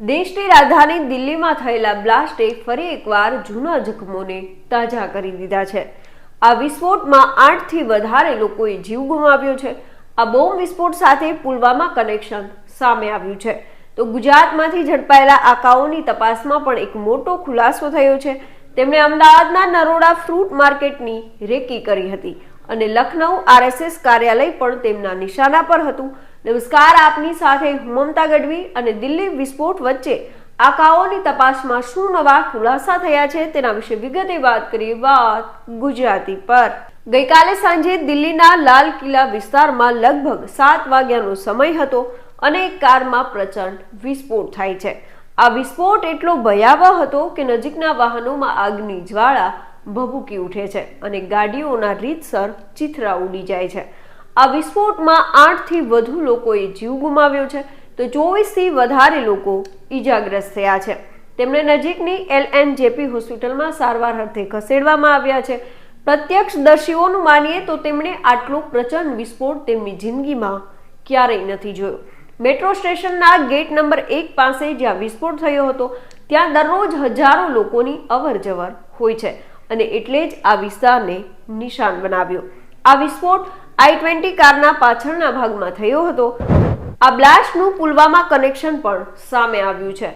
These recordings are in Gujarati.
દેશની રાજધાની દિલ્હીમાં થયેલા બ્લાસ્ટે ફરી એકવાર જૂના જખમોને તાજા કરી દીધા છે. આ વિસ્ફોટમાં આઠથી વધારે લોકોએ જીવ ગુમાવ્યો છે. આ બોમ્બ વિસ્ફોટ સાથે પુલવામા કનેક્શન સામે આવ્યું છે. તો ગુજરાતમાંથી ઝડપાયેલા આકાઓની તપાસમાં પણ એક મોટો ખુલાસો થયો છે. તેમણે અમદાવાદના નરોડા ફ્રૂટ માર્કેટની રેકી કરી હતી અને લખનઉ આરએસએસ કાર્યાલય પણ તેમના નિશાના પર હતું. નમસ્કાર, આપની સાથે હું મમતા ગઢવી અને દિલ્હી વિસ્ફોટ વચ્ચે આકાઓની તપાસમાં શું નવા ખુલાસા થયા છે તેના વિશે વિગતે વાત કરીએ વાત ગુજરાતી પર. ગઈકાલે સાંજે દિલ્હીના લાલ કિલ્લા વિસ્તારમાં લગભગ સાત વાગ્યાનો સમય હતો અને એક કારમાં પ્રચંડ વિસ્ફોટ થાય છે. આ વિસ્ફોટ એટલો ભયાવહ હતો કે નજીકના વાહનોમાં આગની જ્વાળા ભભૂકી ઉઠે છે અને ગાડીઓના રીતસર ચિથરા ઉડી જાય છે. આ વિસ્ફોટમાં આઠથી વધુ લોકોએ જીવ ગુમાવ્યો છે. તો ચોવીસથી વધારે લોકો ઈજાગ્રસ્ત થયા છે. તેમને નજીકની એલએનજેપી હોસ્પિટલમાં સારવાર અર્થે ખસેડવામાં આવ્યા છે. પ્રત્યક્ષદર્શીઓનું માનીએ તો તેમણે આટલો પ્રચંડ વિસ્ફોટ તેમની જિંદગીમાં ક્યારેય નથી જોયો. મેટ્રો સ્ટેશનના ગેટ નંબર એક પાસે જ્યાં વિસ્ફોટ થયો હતો, ત્યાં દરરોજ હજારો લોકોની અવર જવર હોય છે અને એટલે જ આ વિસ્તારને નિશાન બનાવ્યો. આ વિસ્ફોટ આઈ ટ્વેન્ટી કારના પાછળના ભાગમાં થયો હતો. આ બ્લાસ્ટનું પુલવામા કનેક્શન પણ સામે આવ્યું છે.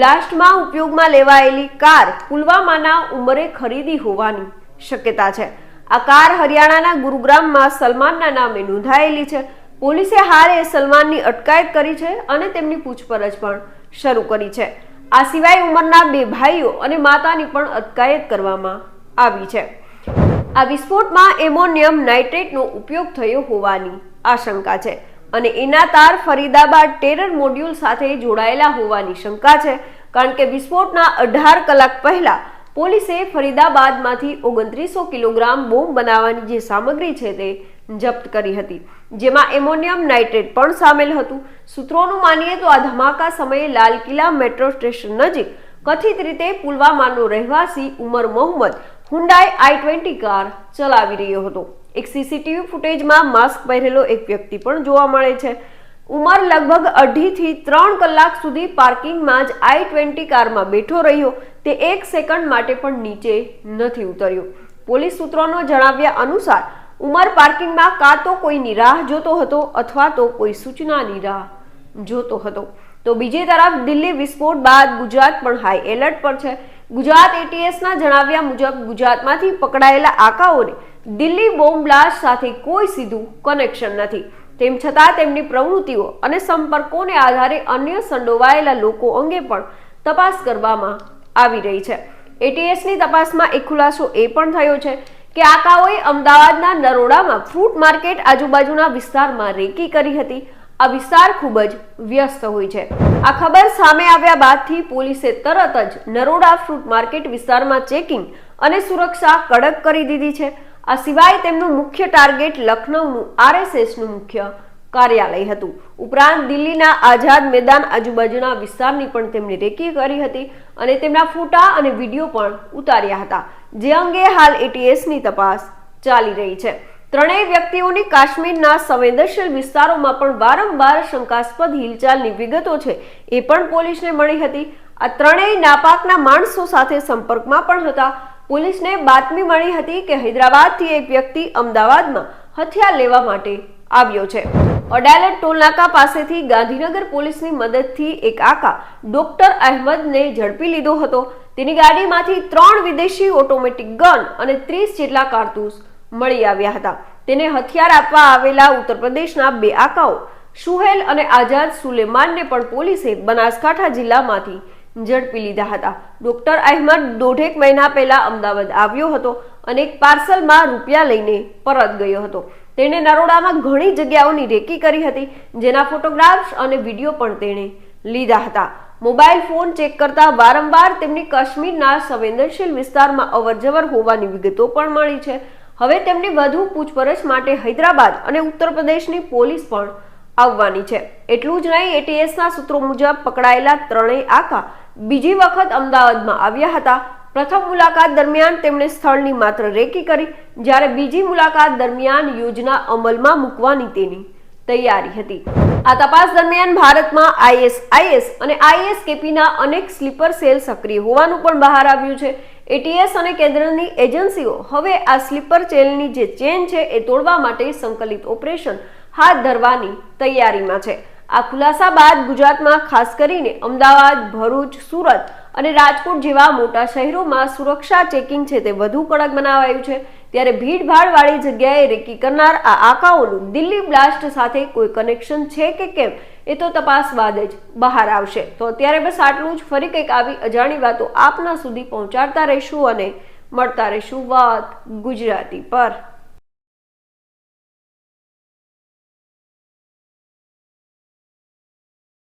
બ્લાસ્ટમાં ઉપયોગમાં લેવાયેલી કાર પુલવામાના ઉંમરે ખરીદી હોવાની શક્યતા છે. આ કાર હરિયાણાના ગુરુગ્રામમાં સલમાનના નામે નોંધાયેલી છે. પોલીસે હારે સલમાનની અટકાયત કરી છે અને તેમની પૂછપરછ પણ શરૂ કરી છે. આ સિવાય ઉંમરના બે ભાઈઓ અને માતાની પણ અટકાયત કરવામાં આવી છે. આ વિસ્ફોટમાં એમોનિયમ નાઇટ્રેટનો ઉપયોગ થયો હોવાની આશંકા છે અને એના તાર ફરીદાબાદ ટેરર મોડ્યુલ સાથે જોડાયેલા હોવાની શંકા છે, કારણ કે વિસ્ફોટના અઢાર કલાક પહેલા પોલીસે ફરીદાબાદમાંથી ઓગણત્રીસો કિલોગ્રામ બોમ્બ બનાવવાની જે સામગ્રી છે તે જપ્ત કરી હતી, જેમાં એમોનિયમ નાઇટ્રેટ પણ સામેલ હતું. સૂત્રોનું માનીએ તો આ ધમાકા સમયે લાલ કિલ્લા મેટ્રો સ્ટેશન નજીક કથિત રીતે પુલવામાનો રહેવાસી Umar Mohammad Hyundai I twenty car ચલાવી રહ્યો હતો. એક સીસીટીવી ફૂટેજમાં માસ્ક પહેરેલો એક વ્યક્તિ પણ જોવા મળે છે. ઉમર લગભગ અઢીથી ત્રણ કલાક સુધી પાર્કિંગમાં જ આઈ ટ્વેન્ટી કારમાં બેઠો રહ્યો. તે એક સેકન્ડ માટે પણ નીચે નથી ઉતર્યો. પોલીસ સૂત્રોનો જણાવ્યા અનુસાર, ઉમર પાર્કિંગમાં કાં તો કોઈની રાહ જોતો હતો અથવા તો કોઈ સૂચનાની રાહ જોતો હતો. તો બીજી તરફ દિલ્હી વિસ્ફોટ બાદ ગુજરાત પણ હાઈ એલર્ટ પર છે. ગુજરાત એટીએસના જણાવ્યા મુજબ ગુજરાતમાંથી પકડાયેલા આકાઓને દિલ્હી બોમ્બ બ્લાસ્ટ સાથે કોઈ સીધું કનેક્શન નથી. તેમ છતાં તેમની પ્રવૃત્તિઓ અને સંપર્કોને આધારે અન્ય સંડોવાયેલા લોકો અંગે પણ તપાસ કરવામાં આવી રહી છે. એટીએસની તપાસમાં એક ખુલાસો એ પણ થયો છે કે આકાઓએ અમદાવાદના નરોડામાં ફ્રૂટ માર્કેટ આજુબાજુના વિસ્તારમાં રેકી કરી હતી. આ વિસ્તાર ખૂબ જ વ્યસ્ત હોય છે. આ ખબર સામે આવ્યા બાદથી પોલીસે તરત જ નરોડા ફ્રૂટ માર્કેટ વિસ્તારમાં ચેકિંગ અને સુરક્ષા કડક કરી દીધી છે. આ સિવાય તેમનું મુખ્ય ટાર્ગેટ લખનૌનું આરએસએસનું મુખ્ય કાર્યાલય હતું. ઉપરાંત દિલ્હીના આઝાદ મેદાન આજુબાજુના વિસ્તારની પણ તેમણે રેકી કરી હતી અને તેમના ફોટા અને વીડિયો પણ ઉતાર્યા હતા. જે અંગે હાલ એટીએસની તપાસ ચાલી રહી છે. ત્રણેય વ્યક્તિઓની કાશ્મીરના સંવેદનશીલ વિસ્તારોમાં પણ વારંવાર શંકાસ્પદ હિલચાલની વિગતો છે, એ પણ પોલીસને મળી હતી. આ ત્રણેય નાપાકના માણસો સાથે સંપર્કમાં પણ હતા. પોલીસને બાતમી મળી હતી કે હૈદરાબાદથી એક વ્યક્તિ અમદાવાદમાં હથિયાર લેવા માટે આવ્યો છે. અડાલજ ટોલનાકા પાસેથી ગાંધીનગર પોલીસની મદદથી એક આકા ડોક્ટર અહેમદને ઝડપી લીધો હતો. તેની ગાડીમાંથી ત્રણ વિદેશી ઓટોમેટિક ગન અને ત્રીસ જેટલા કારતૂસ મળી આવ્યા હતા. તેને હથિયાર આપવા આવેલા ઉત્તર પ્રદેશના બે આકાઓ, સુહેલ અને આઝાદ સુલેમાનને પણ પોલીસે બનાસકાંઠા જિલ્લામાંથી ઝડપી લીધા હતા. ડોક્ટર અહેમદ દોઢેક મહિના પહેલા અમદાવાદ આવ્યો હતો અને એક પાર્સલમાં રૂપિયા લઈને પરત ગયો હતો. તેણે નરોડામાં ઘણી જગ્યાઓની રેકી કરી હતી, જેના ફોટોગ્રાફ્સ અને વીડિયો પણ તેણે લીધા હતા. મોબાઈલ ફોન ચેક કરતા વારંવાર તેમની કાશ્મીરના સંવેદનશીલ વિસ્તારમાં અવરજવર હોવાની વિગતો પણ મળી છે. હવે તેમની વધુ પૂછપરછ માટે હૈદરાબાદ અને ઉત્તર પ્રદેશની પોલીસ પણ આવવાની છે. એટલું જ નહીં એટીએસના સૂત્રો મુજબ પકડાયેલા ત્રણેય આકા બીજી વખત અમદાવાદમાં આવ્યા હતા. પ્રથમ મુલાકાત દરમિયાન તેમણે સ્થળની માત્ર રેકી કરી, જ્યારે બીજી મુલાકાત દરમિયાન યોજના અમલમાં મૂકવાની તેની તૈયારી હતી. આ તપાસ દરમિયાન ભારતમાં આઈએસઆઈએસ અને આઈએસકેપીના અનેક સ્લીપર સેલ સક્રિય હોવાનું પણ બહાર આવ્યું છે. એટીએસ અને કેન્દ્રની એજન્સીઓ હવે આ સ્લીપર સેલની જે ચેન છે એ તોડવા માટે સંકલિત ઓપરેશન હાથ ધરવાની તૈયારીમાં છે. આ ખુલાસા બાદ ગુજરાતમાં ખાસ કરીને અમદાવાદ, ભરૂચ, સુરત અને રાજકોટ જેવા મોટા શહેરોમાં સુરક્ષા ચેકિંગ છે તે વધુ કડક બનાવાયું છે. ત્યારે ભીડભાડ વાળી જગ્યાએ રેકી કરનાર આ આકાઓનું દિલ્હી બ્લાસ્ટ સાથે કોઈ કનેક્શન છે કે કેમ એ તો તપાસ બાદ જ બહાર આવશે. તો અત્યારે બસ આટલું જ. ફરી કંઈક આવી અજાણી વાતો આપના સુધી પહોંચાડતા રહીશું અને મળતા રહીશું વાત ગુજરાતી પર.